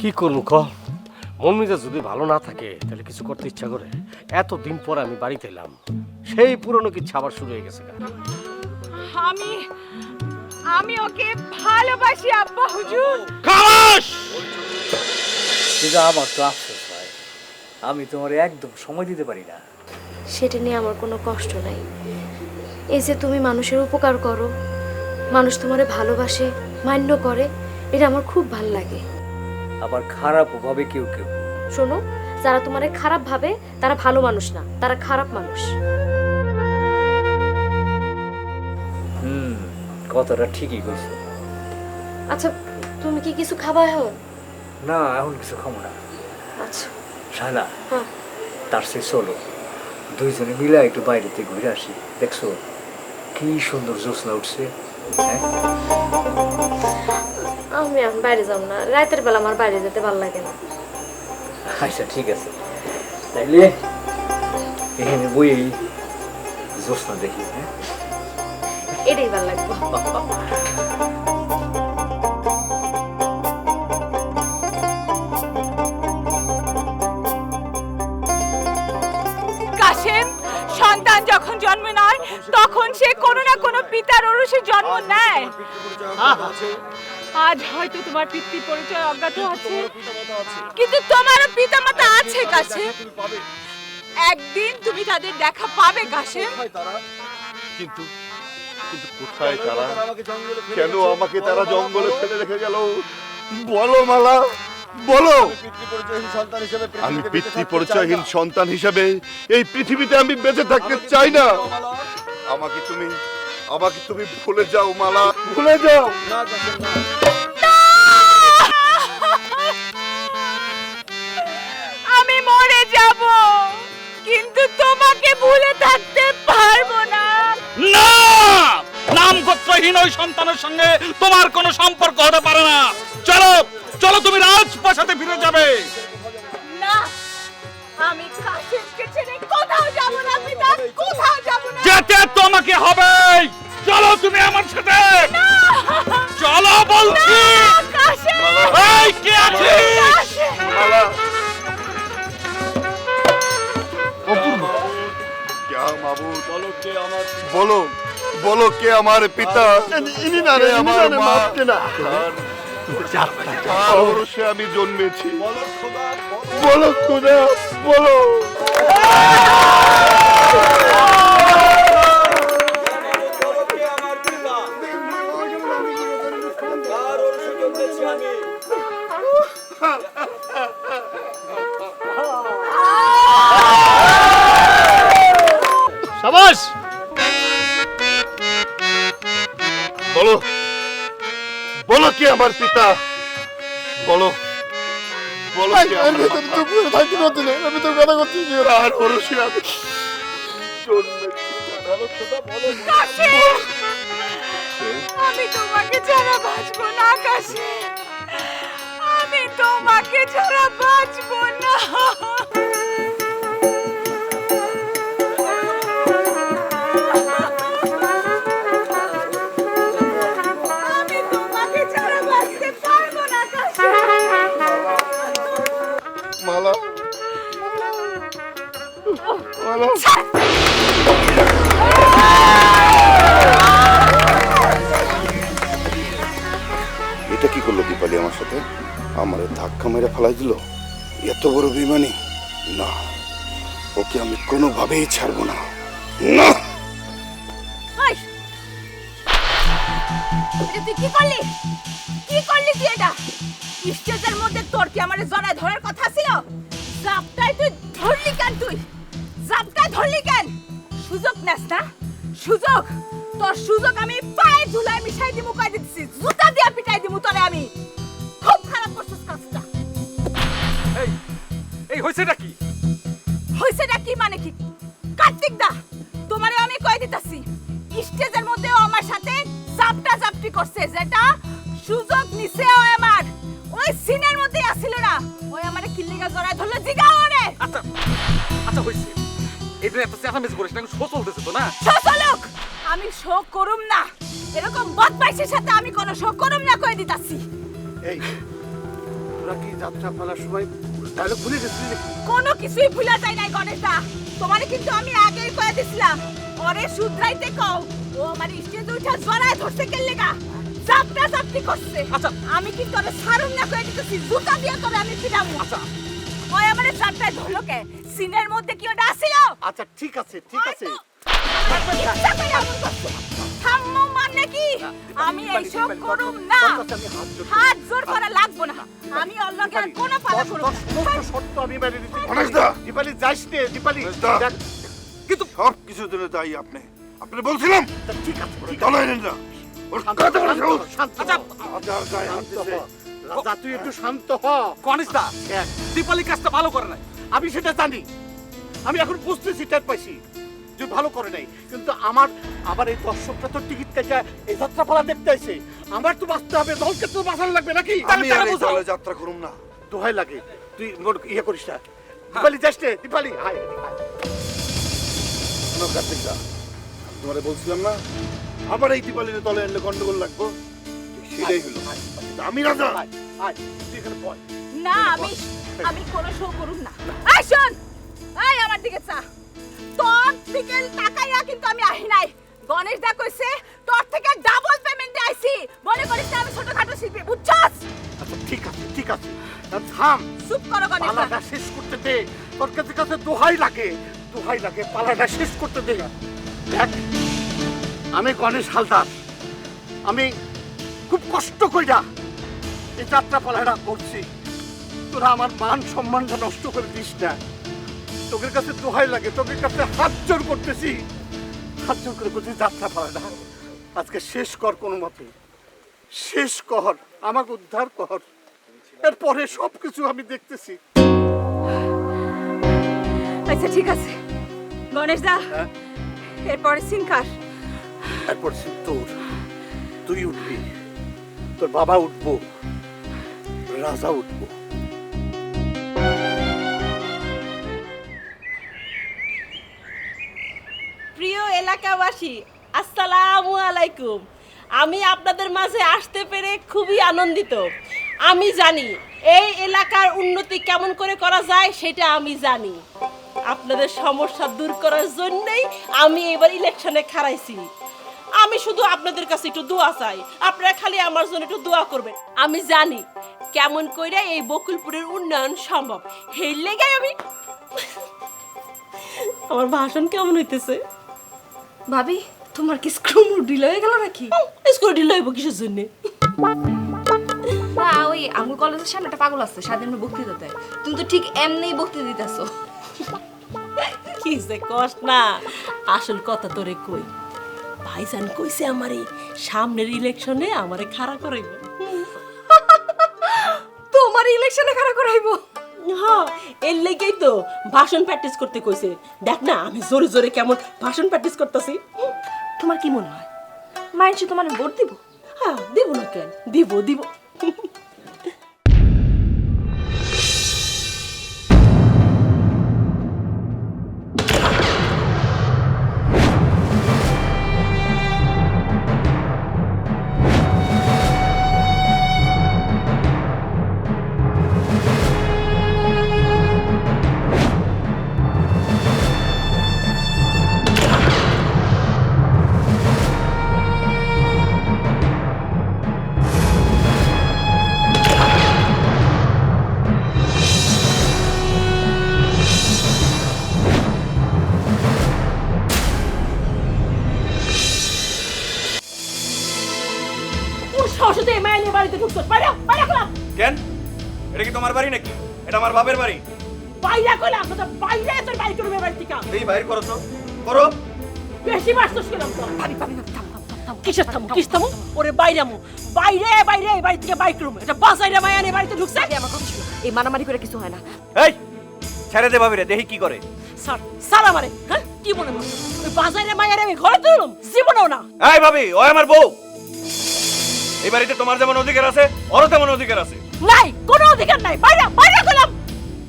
কি করব ক মন মেজাজ যদি ভালো না থাকে তাহলে কিছু করতে ইচ্ছা করে। এত দিন পর আমি বাড়িতে এলাম। সেই পুরনো কিছু আবার শুরু হয়ে গেছে আমি আমি ওকে ভালোবাসি আব্বা হুজুর। খালাস কিন্তু আমার তো আফসোস হয়। আমি তোমার একদম সময় দিতে পারি না। সেটা নিয়ে আমার কোনো কষ্ট নাই। এই যে তুমি মানুষের উপকার করো মানুষ তোমারে ভালোবাসে মান্য করে এটা আমার খুব ভালো লাগে। আবার খারাপ ভাবে কেউ কেউ। শোনো যারা তোমারে খারাপ ভাবে তারা ভালো মানুষ না তারা খারাপ মানুষ। হুম কথাটা ঠিকই কইছো। আচ্ছা তুমি কি কিছু খাবা এখন? না এখন কিছু খাব না। আচ্ছা। শালা হ্যাঁ। তার সে চলো। দুইজনে মিলে একটু বাইরেতে ঘুরে আসি। দেখছ কি সুন্দর জ্যোৎস্না উঠছে হ্যাঁ? আমি এখন বাইরে যাব না। রাতের বেলা আমার বাইরে যেতে ভালো লাগে না। আচ্ছা ঠিক আছে। তাইলে এখানে বই জ্যোৎস্না দেখি হ্যাঁ? এটাই ভালো লাগবে। কাশেম সন্তান যখন জন্ম নেয় তখন সে কোনো না কোনো পিতার ওরসে জন্ম নেয়। আজ হয়তো তোমার পিতৃ পরিচয় অজ্ঞাত আছে। কিন্তু তোমারও পিতামাতা আছে কাশেম একদিন তুমি তাদের দেখা পাবে কাশেম কিন্তু কিন্তু কোথায় তারা? কেন আমাকে তারা জঙ্গলে ফেলে রেখে গেল? বলো মালা বলো। আমি পিতৃ পরিচয়হীন সন্তান হিসেবে এই পৃথিবীতে আমি বেঁচে থাকতে চাই না। আমাকে তুমি আমাকে তুমি ভুলে যাও মালা। ভুলে যাও। আমি মরে যাব কিন্তু তোমাকে ভুলে থাকতে পারব না। না! নাম গোত্রহীন ওই সন্তানের সঙ্গে তোমার কোনো সম্পর্ক হতে পারে না। চলো চলো তুমি রাজপ্রাসাদে ফিরে যাবে। আমি কাশিমকে তোমাকে হবে। আমার সাথে। চলো আমার পিতা। ইনি না আমি জন্মেছি। বলো। বলো খোদা। সাবাস! বলো। বলো কে আমার পিতা? বলো। বলো কে আমার মাতা? আর ওরসে আমি জন্মেছি বলো আর বলো। কি আমি তোমাকে ছাড়া বাঁচবো না কাশেম আমি তোমাকে ছাড়া বাঁচবো না। এটা কি করল দীপালি আমার সাথে? আমারে ধাক্কা মেরে ফেলাই দিল? এত বড় বিমানি না, ওকে আমি কোনোভাবেই ছাড়বো না। না! তুই কি করলি? কি করলি তুই এটা? স্টেজের মধ্যে তোর কি আমার জড়ায় ধরার কথা ছিল? জাপটাই তুই ধরলি কেন তুই? জাপটায় ধরলি কেন? সুযোগ নেস না? সুযোগ! তোর সুযোগ আমি পায়ে ধুলায় মিশাই দিমু কই দিচ্ছি জুতা দিয়া পিটাই দিমু তোরে আমি। দিতাছি এই তোরা কি যাত্রা পালার সময় ডায়লগ ভুলে গেছিলি কোনো কিছুই ভুলা যায় নাই গণেশদা। তোমারে কিন্তু আমি আগেই কয়ে দিছিলাম। ওরে শুধরাইতে কও ও আমার স্টেজে উঠা জড়ায় ধরছে কেন লেগা চাপটা চাপটি করছে। আচ্ছা। আমি কিন্তু ওরে সারুন না কয়ে দিতেছি জুতা দিয়ে তোরে আমি পিটাবো আচ্ছা। ওই আমারে চাপটায় ধরলো কে? সিনের মধ্যে কি ওটা আসিল? আচ্ছা ঠিক আছে ঠিক আছে। ইচ্ছা করে এমন করছে। থাম্মু মানে কি? আমি এইসব করুম না। হাত জোর করা লাগবো না। আমি অন্য আর কোনো পালা করব সমস্ত শর্ত আমি মেনে নিতে গণেশদা! দীপালি যাইস নে দীপালি। কিন্তু সব কিছু জন্য দায়ী আপনি। আপনি বলছিলাম। ঠিক আছে। এলেন না। রাজা তুই একটু শান্ত হ। গণেশ দা দীপালি কাজটা ভালো করে নাই আমি সেটা জানি। আমি এখন বুঝতেছি টের পাইছি। তুই ভালো করে নাই। কিন্তু আমার আমার এই দর্শকটা তো টিকিট কেটে এই যাত্রা পালা দেখতে আইছে। আমার তো বাঁচতে হবে দলকে তো বাঁচানো লাগবে নাকি? আমি আর এই দলে যাত্রা করুম না। দোহাই লাগে। তুই ইয়ে করিস না। দীপালি যাস নে দীপালি। শোনো তোমারে বলছিলাম না আবার এই দীপালির দলে এলে গন্ডগোল লাগবো? সেটাই হলো। আমি রাজা। হায়, তুই এখানে না আমি আমি কোনো শো করুম না। শোন! এই আমার দিকে চা। তোর দিকে তাকাইয়া কিন্তু আমি আহি নাই। গণেশ দা কইছে তোর থেকে ডাবল পেমেন্ট আইছি। মনে করিস না আমি ছোটখাটো শিল্পী বুঝছস? আচ্ছা ঠিক আছে ঠিক আছে। থাম। চুপ করো গণেশ দা। শেষ করতে দে। তোর কাছে কাছে দোহাই লাগে দোহাই লাগে পালাটা শেষ করতে দে। দেখ আমি গণেশ হালদার। আমি খুব কষ্ট কইরা এই যাত্রা পালাটা করছি। তোরা আমার মান সম্মানটা নষ্ট করে দিস না। তোদের কাছে দোহাই লাগে তোদের কাছে হাত জোর করতেছি। হাত জোর করে করছি যাত্রা পারে না। আজকে শেষ কর কোনো মতে। শেষ কর আমাকে উদ্ধার কর। এরপরে সব কিছু আমি দেখতেছি। আচ্ছা ঠিক আছে। গণেশ দা হ্যাঁ? এরপরে সিনকার এরপর সে তোর। তুই উঠবি। তোর বাবা উঠবো। রাজা উঠবো। এলাকাবাসী, আসসালামু আলাইকুম। আমি আপনাদের মাঝে আসতে পেরে খুবই আনন্দিত। আমি জানি এই এলাকার উন্নতি কেমন করে করা যায় সেটা আমি জানি। আপনাদের সমস্যা দূর করার জন্যই আমি এবার ইলেকশনে খারাইছি আমি শুধু আপনাদের কাছে একটু দোয়া চাই। আপনারা খালি আমার জন্য একটু দোয়া করবেন। আমি জানি কেমন করে এই বকুলপুরের উন্নয়ন সম্ভব। সেই লেগে আমি আমার ভাষণ কেমন হইতেছে? ভাবি তোমার কি স্ক্রু ঢিল হয়ে গেল নাকি? স্কুল ঢিল হইব কিসের জন্য? না ওই আঙ্গুর কলেজের সামনে একটা পাগল আছে স্বাধীন বক্তৃতা দেয়। তুমি তো ঠিক এমনি বক্তৃতা দিতেছো। কি যে কষ্ট না আসল কথা তোরে কই। ভাইজান কইছে আমারে সামনের ইলেকশনে আমারে খাড়া করাইব। তোমার ইলেকশনে খারাপ করাইবো? হ্যাঁ এর লেগেই তো ভাষণ প্র্যাকটিস করতে কইছে। দেখ না আমি জোরে জোরে কেমন ভাষণ প্র্যাকটিস করতেছি। তোমার কি মনে হয়? মাইনছি তোমার ভোট দিব? হ্যাঁ দিব না কেন? দিব দিব। এটা আমার বাপের বাড়ি। বাইরে কলাম তো বাইরে তোর বাড়ি করবে বাড়ি থেকে। এই বাইর করো তো। করো। বেশি বাস্তস করলাম তো ভাবি ভাবি ভাবি, থাম থাম থাম কিসের থামো কিস থামো? ওরে বাইরে আমো। বাইরে বাইরে এই বাড়ি থেকে বাইক করব এটা বাসাইরে মায়া নিয়ে বাড়িতে ঢুকছে? আমার কথা শুনো। এই মারামারি করে কিছু হয় না। এই ছেড়ে দে ভাবিরে দেখি কি করে। স্যার স্যার আমারে হ্যাঁ? কি মনে করছ ওই বাজারে মায়ের আমি ঘরে তুললাম জীবনেও না। এই ভাবি ওই আমার বউ। এই বাড়িতে তোমার যেমন অধিকার আছে ওরও তেমন অধিকার আছে। নাই কোনো অধিকার নাই। বাইরে বাইরে করলাম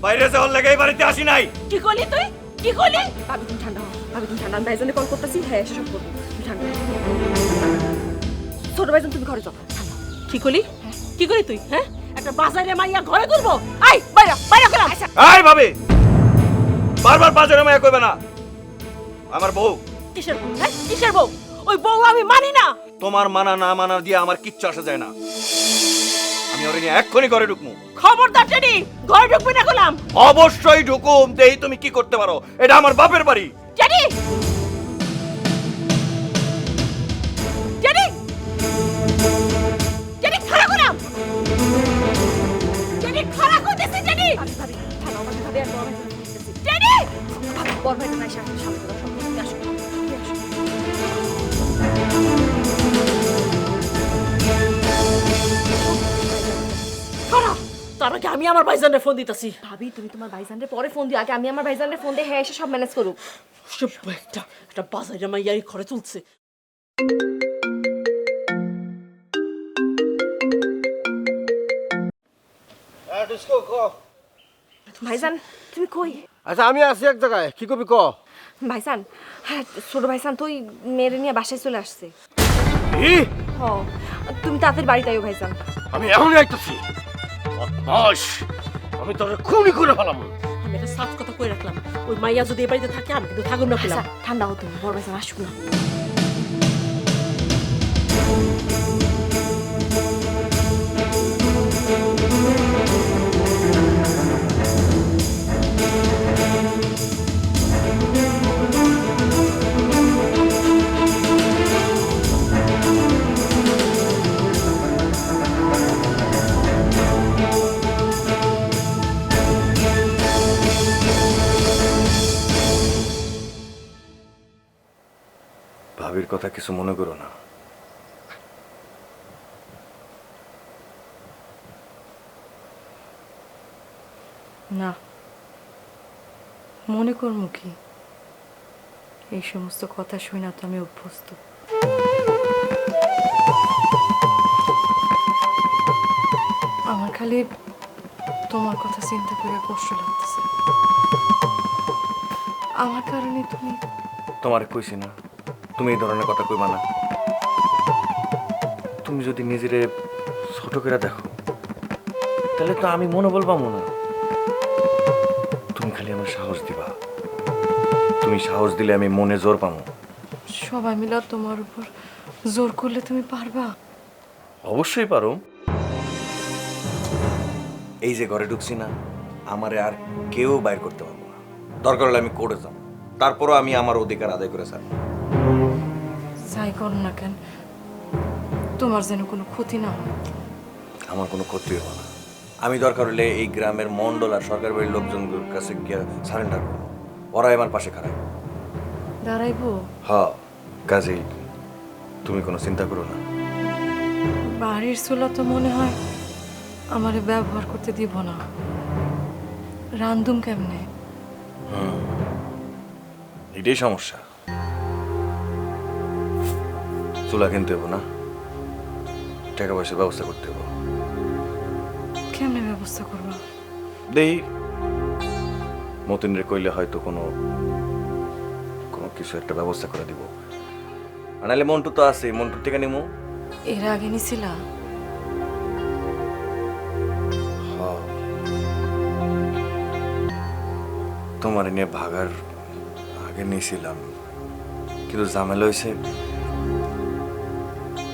বাইরে যাওয়ার লেগে এই বাড়িতে আসি নাই। কি করলি তুই? কি করলি? ভাবি তুমি ঠান্ডা হও ভাবি তুমি ঠান্ডা আমি ভাইজনে কল করতেছি হ্যাঁ এসে সব করব। তুমি ঠান্ডা ছোট ভাইজন তুমি ঘরে যাও। কি করলি? কি করলি তুই? হ্যাঁ? একটা বাজারে মাইয়া ঘরে তুলবো আই বাইরা বাইরা গেলাম। এই ভাবি। বারবার বাজারে মায়া কইবে না। আমার বউ। কিসের বউ? হ্যাঁ? কিসের বউ? ওই বউ আমি মানি না। তোমার মানা না মানা দিয়ে আমার কিচ্ছু আসা যায় না। আমি ওরে নিয়ে এক্ষুনি ঘরে ঢুকমু খবরদার টেনি ঘরে ঢুকবি না গোলাম! অবশ্যই ঢুকুম। দেই তুমি কি করতে পারো? এটা আমার বাপের বাড়ি। খারাপ গোলাম! খারাপ করতেছি টেনি টেনি খারাপ। তার আগে আমি আমার ভাইজানের ফোন দিতেছি। ভাবি তুমি তোমার ভাইজানরে পরে ফোন দিও। আগে আমি আমার ভাইজানরে ফোন দিয়ে হ্যাঁ এসে সব ম্যানেজ করুক। একটা একটা বাজারে মাইয়ারি ঘরে তুলছে ভাইজান তুমি কই? আচ্ছা আমি আছি এক জায়গায়। কি কবি ক? ভাইজান হ্যাঁ ছোট ভাইজান তুই মেয়েরে নিয়ে বাসায় চলে আসছে। হ তুমি তাদের বাড়িতে আইও ভাইজান। আমি এখনই আইতেছি। বদমাস আমি তোর খুনি করে ফেলাম। আমি একটা সাফ কথা কই রাখলাম। ওই মাইয়া যদি এ বাড়িতে থাকে আমি কিন্তু থাকুন না আচ্ছা ঠান্ডা হতো বড় ভাইজান আসুক না। কিছু মনে করো না। না। মনে করব কি? এই সমস্ত কথা শুই না তো আমি অভ্যস্ত। আমার খালি তোমার কথা চিন্তা করে কষ্ট লাগতেছে। আমার কারণে তুমি তোমার কইছি না। তুমি এই ধরনের কথা কইবা না। তুমি যদি নিজেরে ছোট করে দেখো তাহলে তো আমি মনে বলবা না। তুমি খালি আমার সাহস দিবা। তুমি সাহস দিলে আমি মনে জোর পামো সবাই মিলে তোমার উপর জোর করলে তুমি পারবা? অবশ্যই পারো। এই যে ঘরে ঢুকছি না আমারে আর কেউ বাইর করতে পারব না। দরকার হলে আমি কোর্টে যাব। তারপরও আমি আমার অধিকার আদায় করে ছাড়বো। যাই কর না কেন তোমার যেন কোনো ক্ষতি না হয়। আমার কোনো ক্ষতি হবে না। আমি দরকার হলে এই গ্রামের মন্ডল আর সরকার বাড়ির লোকজনদের কাছে গিয়ে সারেন্ডার করব। ওরাই আমার পাশে খারাপ দাঁড়াইবো? হ কাজেই তুমি কোনো চিন্তা করো না। বাড়ির চুলা তো মনে হয় আমার ব্যবহার করতে দিব না। রান্ধুম কেমনে? এটাই সমস্যা। চুলা কিনতে হব না। টাকা পয়সার ব্যবস্থা করতে হব। কেমনে ব্যবস্থা করবা? দেই। মতিনরে কইলে হয়তো কোনো কোনো কিছু একটা ব্যবস্থা করে দিব। আর নাহলে মন্টু তো আছে মন্টু থেকে নিমু। এর আগে নিছিলা? তোমার নিয়ে ভাগার আগে নিয়েছিলাম কিন্তু ঝামেলা হয়েছে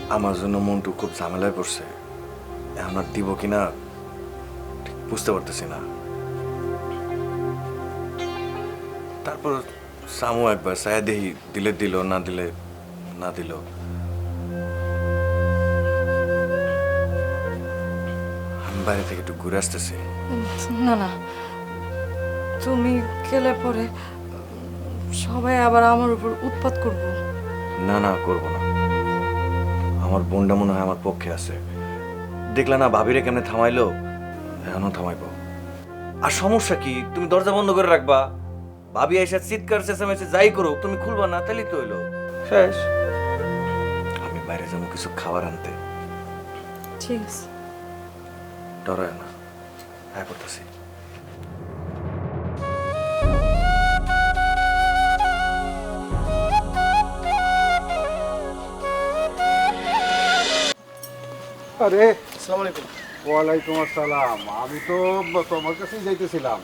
আমার জন্য মন্টু খুব ঝামেলায় পড়ছে। এখন আর দিব কিনা ঠিক বুঝতে পারতেছি না। তারপর সামু একবার সায়া দেহি দিলে দিল না দিলে না দিল। আমি বাইরে থেকে একটু ঘুরে আসতেছি। না না। তুমি গেলে পরে সবাই আবার আমার উপর উৎপাত করব। না না করব না। আমার বোনটা মনে হয় আমার পক্ষে আছে। দেখলে না ভাবিরে কেমনে থামাইলো? এখনও থামাইবো। আর সমস্যা কি? তুমি দরজা বন্ধ করে রাখবা। ভাবি এসে চিৎকার চেঁচামেচে যাই করো তুমি খুলবা না তাহলেই তো হইল। শেষ। আমি বাইরে যাব কিছু খাবার আনতে। ঠিক আছে। ডরায় না। হ্যাঁ করতেছি। আরে। আসসালামু আলাইকুম। ওয়ালাইকুম আসসালাম। আমি তো তোমার কাছেই যাইতেছিলাম।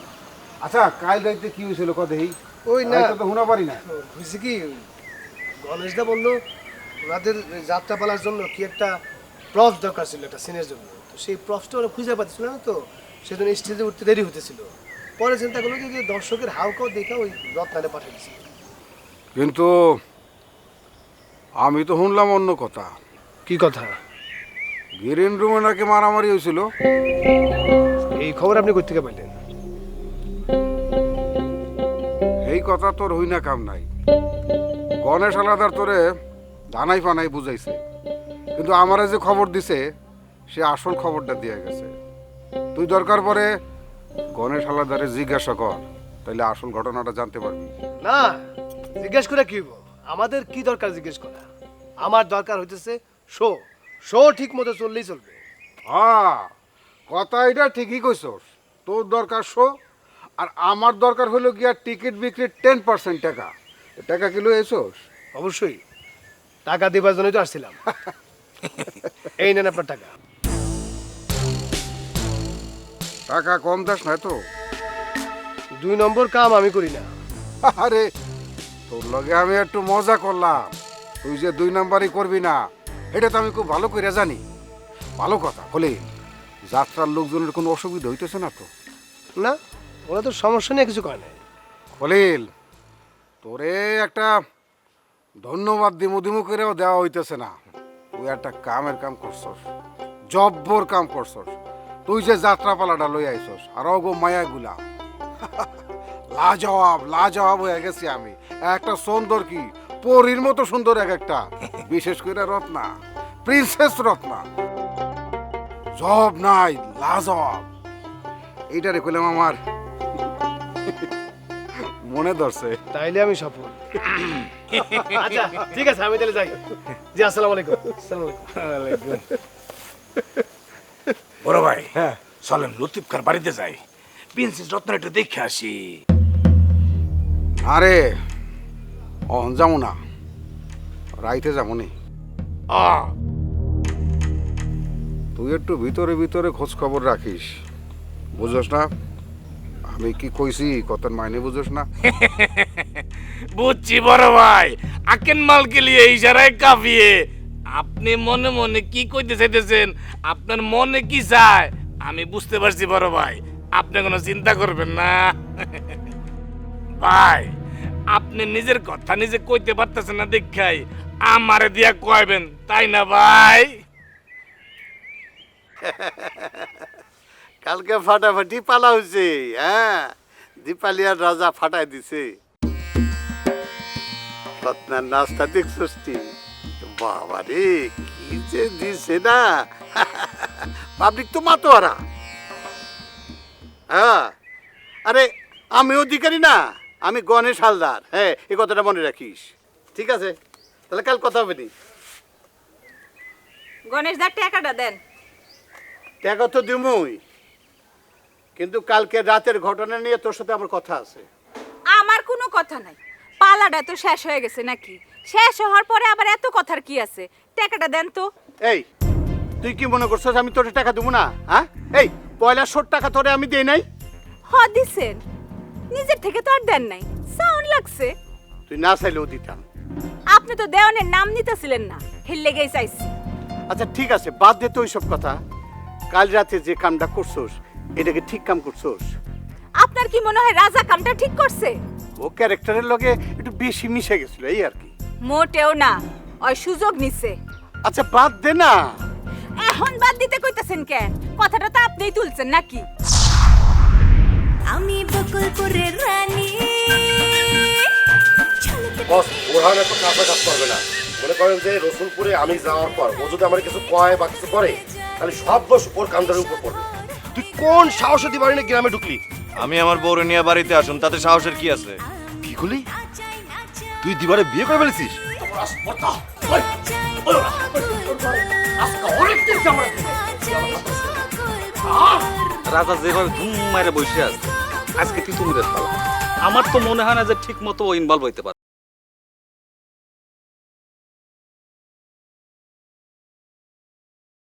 আচ্ছা কাল রাইতে কি হয়েছিল কদেই ওই না। তো পারি না হয়েছে কি? গণেশদা বলল ওনাদের যাত্রাপালার জন্য কি একটা প্রফ দরকার ছিল একটা সিনের জন্য। তো সেই প্রফটা ওরা খুঁজে পাচ্ছিল না তো? সেজন্য স্টেজে উঠতে দেরি হতেছিল পরে চিন্তা করল যে দর্শকের হাউকাও দেখে ওই রত্নারে পাঠিয়েছি কিন্তু আমি তো শুনলাম অন্য কথা। কি কথা? গ্রিন রুমে নাকি মারামারি হয়েছিল? এই খবর আপনি কোথা থেকে পাইলেন? এই কথা তোর হই না কাম নাই। গণেশ আলাদার তোরে ধানাই ফানাই বুঝাইছে। কিন্তু আমারে যে খবর দিছে সে আসল খবরটা দিয়ে গেছে। তুই দরকার পরে গণেশ আলাদারে জিজ্ঞাসা কর তাইলে আসল ঘটনাটা জানতে পারবি। না জিজ্ঞেস করে কি আমাদের কি দরকার জিজ্ঞেস করা? আমার দরকার হইতেছে শো শো ঠিক মতো চললেই চলবে। হ্যাঁ কথা এটা ঠিকই কইছস। তোর দরকার শো আর আমার দরকার হলো গিয়া টিকিট বিক্রির টেন পার্সেন্ট টাকা। টাকা কিলো এসোস? অবশ্যই। টাকা দেবার জন্যই তো আসছিলাম। এই নেন আপনার টাকা। টাকা কম দাস না তো। দুই নম্বর কাম আমি করি না। আরে তোর লগে আমি একটু মজা করলাম। তুই যে দুই নাম্বারই করবি না এটা তো আমি খুব ভালো করে জানি। ভালো কথা বলে যাত্রার লোকজনের কোনো অসুবিধা হইতেছে না তো। না ওরা তো সমস্যা নিয়ে কিছু করে না খলিল তোরে একটা ধন্যবাদ দিমু দিমু করেও দেওয়া হইতেছে না। তুই একটা কামের কাম করছস জব্বর কাম করছস। তুই যে যাত্রাপালাটা লই আইছস আর গো মায়াগুলা। লাজবাব লাজবাব হয়ে গেছি আমি। একটা সুন্দর কি পরীর মতো সুন্দর এক একটা। বিশেষ করে রত্না প্রিন্সেস রত্না। জব নাই লাজবাব। এইটারে কইলাম আমার। মনে ধরছে। তাইলে আমি সফল। আচ্ছা ঠিক আছে আমি তাহলে যাই। জি আসসালামু আলাইকুম। আসসালামু আলাইকুম। বড় ভাই হ্যাঁ। চলেন লতিফ কার বাড়িতে যাই। প্রিন্সেস রত্ন একটু দেখে আসি। আরে অন যাব না। রাইতে যাব নি আ। তুই একটু ভিতরে ভিতরে খোঁজ খবর রাখিস। বুঝোস না? আমি কি কইছি কত মাইনে বুঝোস না? বুঝছি বড় ভাই। আকেন মাল কে লিয়ে ইশারায় কাঁপিয়ে। আপনি মনে মনে কি কইতে চাইতেছেন? আপনার মনে কি চায়? আমি বুঝতে পারছি বড় ভাই। আপনি কোনো চিন্তা করবেন না। ভাই আপনি নিজের কথা নিজে কইতে পারতেছেন না দেখাই। আমারে দিয়া কয়বেন তাই না ভাই? কালকে ফাটাফাটি পালা হয়েছে হ্যাঁ? দীপালিয়ার রাজা ফাটাই দিছে। রত্নার দেখছিস তুই? বাবা রে কি যে দিছে না? পাবলিক তো মাতোয়ারা। হ্যাঁ? আরে, আমি অধিকারী না, আমি গণেশ হালদার। হ্যাঁ এই কথাটা মনে রাখিস। ঠিক আছে? তাহলে কাল কথা হবে নি। গণেশ দার টাকাটা দেন। টাকা তো দিমুই। কিন্তু কালকে রাতের ঘটনা নিয়ে তোর সাথে আমার কথা আছে। আমার কোনো কথা নাই। পালাটা তো শেষ হয়ে গেছে নাকি? শেষ হওয়ার পরে আবার এত কথার কি আছে? টাকাটা দেন তো। এই তুই কি মনে করছিস আমি তোর টাকা দেবো না? হ্যাঁ? এই পয়লা শোট টাকা তোরে আমি দেই নাই? হ দিছেন। নিজের থেকে তো আর দেন নাই। সাউন্ড লাগছে। তুই না চাইলেও দিতাম। আপনি তো দেওয়ানের নাম নিতেছিলেন না হেললে গেই চাইছি। আচ্ছা ঠিক আছে বাদ দে তো ওইসব কথা। কাল রাতে যে কামটা করছোস এটাকে ঠিক কাম করছোস। আপনার কি মনে হয় রাজা কামটা ঠিক করছে? ও ক্যারেক্টারের লগে একটু বেশি মিশে গেছিল এই আর কি। মোটেও না ওই সুযোগ নিছে। আচ্ছা বাদ দে না। এখন বাদ দিতে কইতাছেন কেন? কথাটা তো আপনিই তুলছেন নাকি? আমি বকুলপুরের রানী। বস বোরহান এত কাঁচা কাজ করবে না। মনে করেন যে রসুলপুরে আমি যাওয়ার পর ও যদি আমার কিছু কয় বা কিছু করে তাহলে সব দোষ ওর কান্দার উপর পড়বে। তুই কোন সাহসে দিবারি না গ্রামে ঢুকলি? আমি আমার বউরে নিয়ে বাড়িতে আসুন তাতে সাহসের কি আছে? কি করলি তুই দিবারে বিয়ে করে ফেলেছিস? রাজা যেভাবে ধুম মারে বসে আছে আজকে তিতুমিরের পালা। আমার তো মনে হয় না যে ঠিক মতো ও ইনভলভ হইতে পারবে।